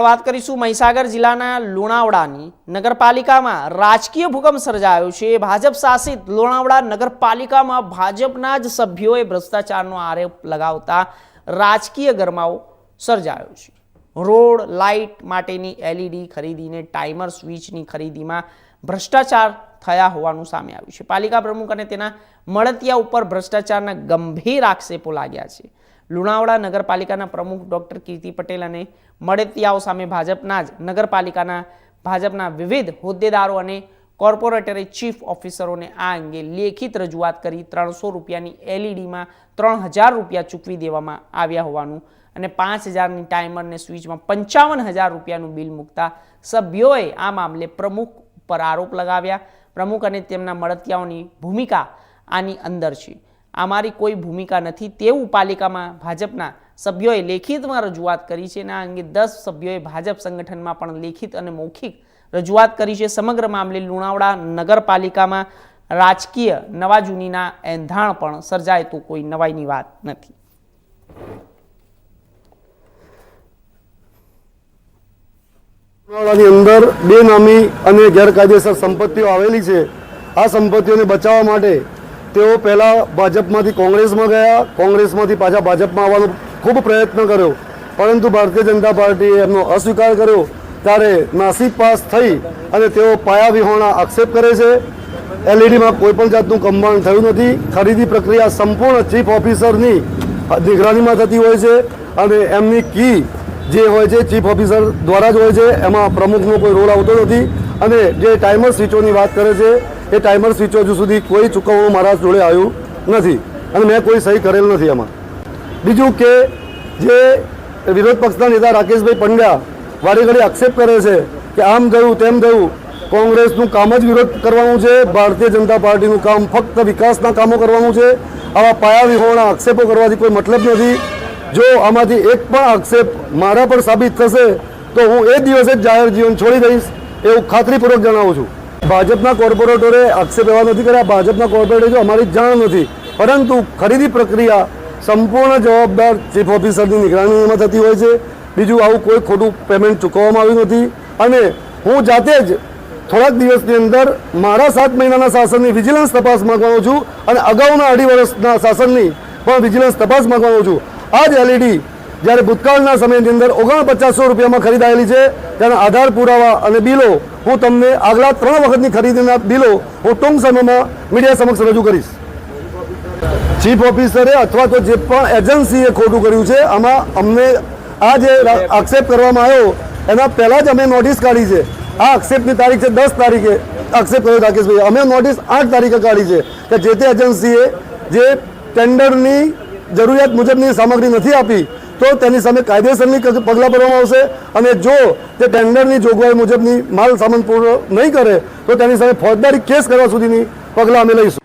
વાત કરીશું મહીસાગર જિલ્લાના લુણાવડાની. નગરપાલિકામાં રાજકીય ભૂકંપ સર્જાયો છે. ભાજપ શાસિત લુણાવડા નગરપાલિકામાં ભાજપના જ સભ્યોએ ભ્રષ્ટાચારનો આરોપ લગાવતા રાજકીય ગરમાવો સર્જાયો છે. રોડ લાઇટ માટેની એલઈડી ખરીદીને ટાઈમર સ્વિચની ખરીદીમાં ભ્રષ્ટાચાર થયા હોવાનું સામે આવ્યું છે. પાલિકા પ્રમુખ અને તેના મળતિયા ઉપર ભ્રષ્ટાચારના ગંભીર આક્ષેપો લાગ્યા છે. લુણાવાડા નગરપાલિકાના પ્રમુખ ડૉક્ટર કીર્તિ પટેલ અને મળતિયાઓ સામે ભાજપના જ નગરપાલિકાના ભાજપના વિવિધ હોદ્દેદારો અને કોર્પોરેટરે ચીફ ઓફિસરોને આ અંગે લેખિત રજૂઆત કરી ત્રણસો રૂપિયાની એલઈડીમાં ત્રણ હજાર રૂપિયા ચૂકવી દેવામાં આવ્યા હોવાનું અને પાંચ હજારની ટાઈમરને સ્વિચમાં પંચાવન હજાર રૂપિયાનું બિલ મૂકતા સભ્યોએ આ મામલે પ્રમુખ પર આરોપ લગાવ્યા. પ્રમુખ અને તેમના મળતિયાઓની ભૂમિકા આની અંદર છે. અમારી કોઈ ભૂમિકા નથી. તેવું પાલિકામાં ભાજપના સભ્યોએ લેખિતમાં રજૂઆત કરી છે અને આ અંગે દસ સભ્યોએ ભાજપ સંગઠનમાં પણ લેખિત અને મૌખિક રજૂઆત કરી છે. સમગ્ર મામલે લુણાવડા નગરપાલિકામાં રાજકીય નવા જૂનીના એંધાણ પણ સર્જાય તો કોઈ નવાઈની વાત નથી. ઉનાળાની અંદર બેનામી અને ગેરકાયદેસર સંપત્તિઓ આવેલી છે. આ સંપત્તિઓને બચાવવા માટે તેઓ પહેલાં ભાજપમાંથી કોંગ્રેસમાં ગયા. કોંગ્રેસમાંથી પાછા ભાજપમાં આવવાનો ખૂબ પ્રયત્ન કર્યો. પરંતુ ભારતીય જનતા પાર્ટીએ એમનો અસ્વીકાર કર્યો. ત્યારે નાસિક પાસ થઈ અને તેઓ પાયા વિહોણા આક્ષેપ કરે છે. એલઈડીમાં કોઈ પણ જાતનું કમ્બાઉન્ડ થયું નથી. ખરીદી પ્રક્રિયા સંપૂર્ણ ચીફ ઓફિસરની નિગરાનીમાં થતી હોય છે અને એમની કી જે હોય છે, ચીફ ઓફિસર દ્વારા જ હોય છે, એમાં પ્રમુખનો કોઈ રોલ આવતો નથી. અને જે ટાઈમર સ્વિચોની વાત કરે છે, એ ટાઈમર સ્વિચો હજુ સુધી કોઈ ચૂકવણું મારા જોડે આવ્યું નથી. અને મેં કોઈ સહી કરેલ નથી એમાં બીજું કે જે વિરોધ પક્ષના નેતા રાકેશભાઈ પંડ્યા વારે ઘડી આક્ષેપ કરે છે કે આમ થયું, તેમ થયું, કોંગ્રેસનું કામ જ વિરોધ કરવાનું છે, ભારતીય જનતા પાર્ટીનું કામ ફક્ત વિકાસના કામો કરવાનું છે. આવા પાયા વિહોણા આક્ષેપો કરવાથી કોઈ મતલબ નથી. જો આમાંથી એક પણ આક્ષેપ મારા પર સાબિત થશે, તો હું એ દિવસે જ જાહેર જીવન છોડી દઈશ એવું ખાતરીપૂર્વક જણાવું છું. ભાજપના કોર્પોરેટરે આક્ષેપ એવા નથી કર્યા, ભાજપના કોર્પોરેટરે અમારી જાણ નથી, પરંતુ ખરીદી પ્રક્રિયા સંપૂર્ણ જવાબદાર ચીફ ઓફિસરની નિગરાનીમાં થતી હોય છે. બીજું આવું કોઈ ખોટું પેમેન્ટ ચૂકવવામાં આવ્યું નથી. અને હું જાતે જ થોડાક દિવસની અંદર મારા સાત મહિનાના શાસનની વિજિલન્સ તપાસ માગવાનો છું અને અગાઉના અઢી વર્ષના શાસનની પણ વિજિલન્સ તપાસ માગવાનો છું. આ જ એલઈડી જ્યારે ભૂતકાળના સમયની અંદર ઓગણપચાસો રૂપિયામાં ખરીદાયેલી છે, તેના આધાર પુરાવા અને બિલો હું તમને આગલા ત્રણ વખતની ખરીદીના બિલો હું ટૂંક સમયમાં મીડિયા સમક્ષ રજૂ કરીશ. ચીફ ઓફિસરે અથવા તો જે પણ એજન્સીએ ખોટું કર્યું છે, આમાં અમને આ જે આક્ષેપ કરવામાં આવ્યો, એના પહેલાં જ અમે નોટિસ કાઢી છે. આ આક્ષેપની તારીખ છે દસ તારીખે. આક્ષેપ કર્યો રાકેશભાઈ અમે નોટિસ આઠ તારીખે કાઢી છે કે જે તે એજન્સીએ જે ટેન્ડરની જરૂરિયાત મુજબની સામગ્રી નથી આપી, તો તેની સામે કાયદેસરની પગલાં ભરવામાં આવશે અને જો તે ટેન્ડરની જોગવાઈ મુજબની માલ સામાન પૂરો નહીં કરે, તો તેની સામે ફોજદારી કેસ કરવા સુધીની પગલાં અમે લઈશું.